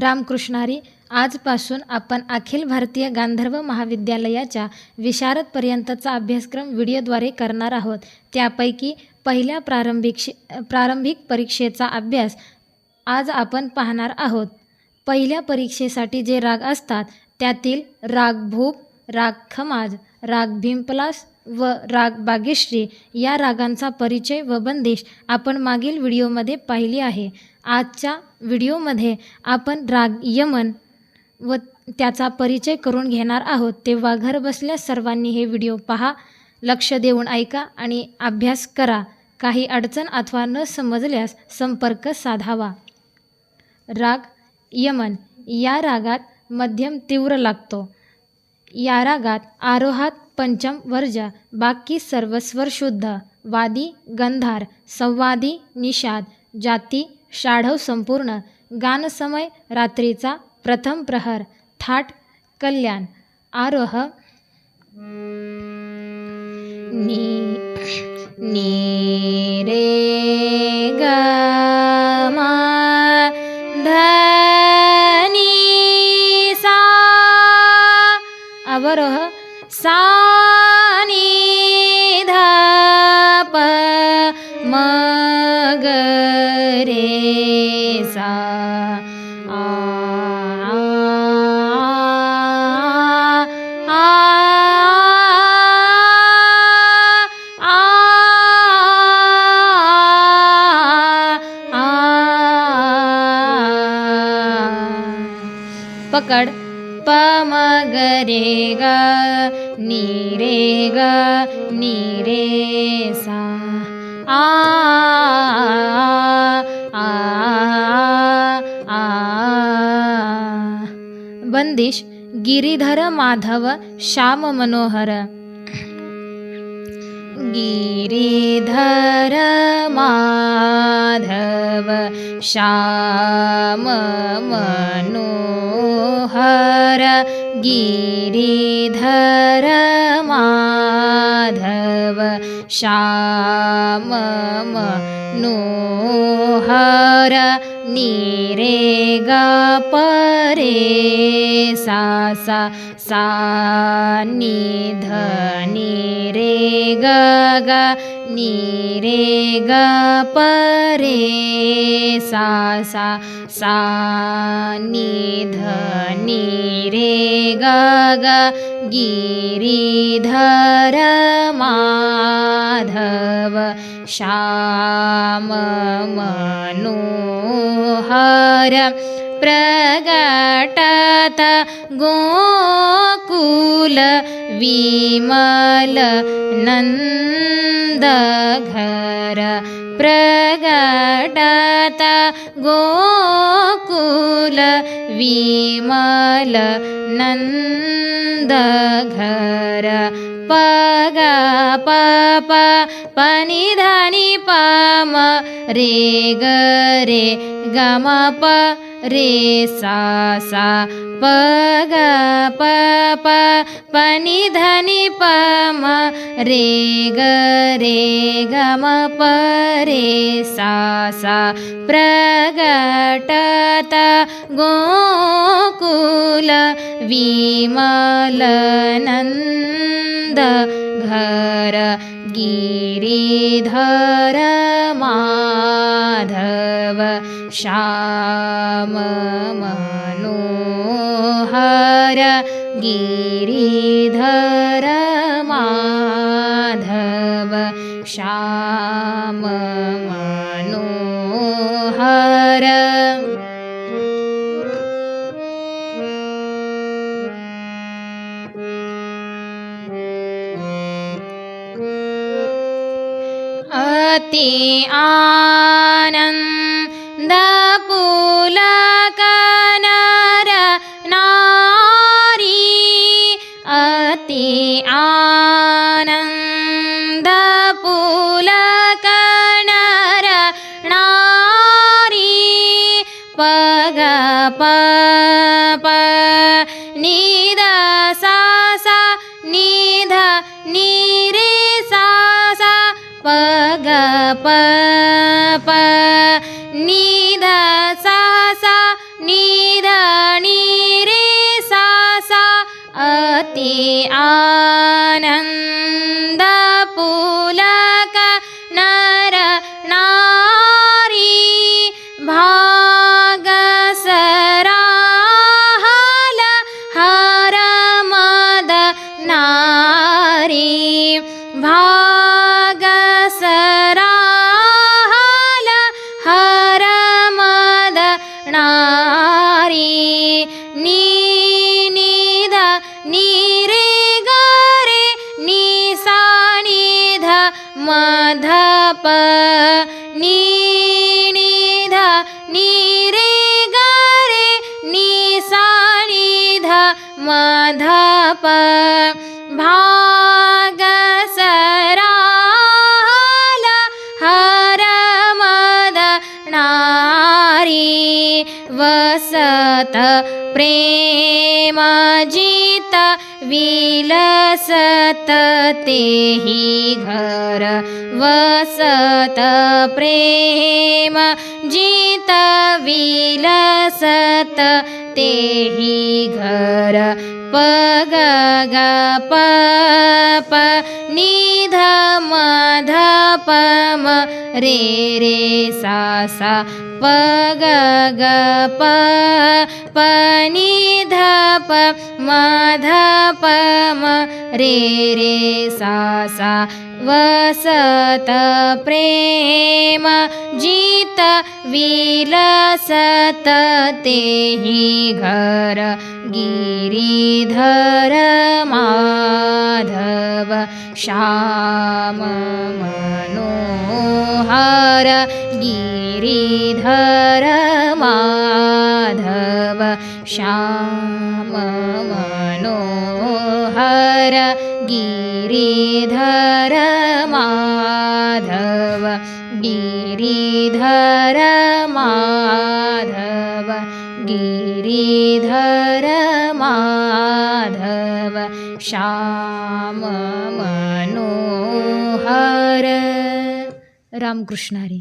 रामकृष्णारी आजपासून आपण अखिल भारतीय गांधर्व महाविद्यालयाच्या विशारदपर्यंतचा अभ्यासक्रम व्हिडिओद्वारे करणार आहोत. त्यापैकी पहिल्या प्रारंभिक शि प्रारंभिक परीक्षेचा अभ्यास आज आपण पाहणार आहोत. पहिल्या परीक्षेसाठी जे राग असतात त्यातील राग भूप राग खमाज राग भीमपलास व राग बागेश्री या रागांचा परिचय व बंदिश आपण मागील व्हिडिओमध्ये पाहिली आहे. आजच्या व्हिडिओमध्ये आपण राग यमन व त्याचा परिचय करून घेणार आहोत. तेव्हा घर बसल्या सर्वांनी हे व्हिडिओ पहा लक्ष देऊन ऐका आणि अभ्यास करा. काही अडचण अथवा न समजल्यास संपर्क साधावा. राग यमन या रागात मध्यम तीव्र लागतो. या रागात आरोहात पंचम वर्ज बाकी सर्व स्वर शुद्ध वादी गंधार संवादी निषाद जाती शाढव संपूर्ण गानसमय रात्रीचा प्रथम प्रहर थाट कल्याण आरोह. नी नी रे ग मा धनी सा अवरोह सा नी ध प म पकड प म ग रे ग नी रे ग नी रे सा आ आ आ। बंदिश गिरीधर माधव श्याम मनोहर। गिरिधर माधव श्याम मनोहर गिरिधर माधव श्याम मनोहर नीरे ग परे सा सा नि ध नि रे ग ग नि रे ग परे सा सा सा नि ध नि रे ग ग गिरिधर माधव श्याम मनोहर प्रगटत गोकुल विमल नन्दघर प्रगटत गोकुल विमल नन्दघर पग पप धनि पम रे ग रे गम प रे सा सा पग पप पनि धनि पम रे ग रे गम प रे सा सा प्रगटत गोकुल विमल नन्द घर गिरिधर माधव श्याम मनोहर गिरिधर माधव श्याम मनोहर अति आनन्द पग प प निध मधप भागसराल हर मद नारी वसत प्रेम जित विलसत तेहि घर वसत प्रेम जित विलसत तेहि घर पग ग प प निध मध पम रे रे सा सा पग ग प प निध प मध पम रे रे सा सा वसत प्रेम जित विलसत तेहि घर गिरिधर माधव श्याम मनोहर गिरिधर माधव श्याम मनोहर गिरिधर गिरिधर माधव श्याम मनोहर। रामकृष्ण हरी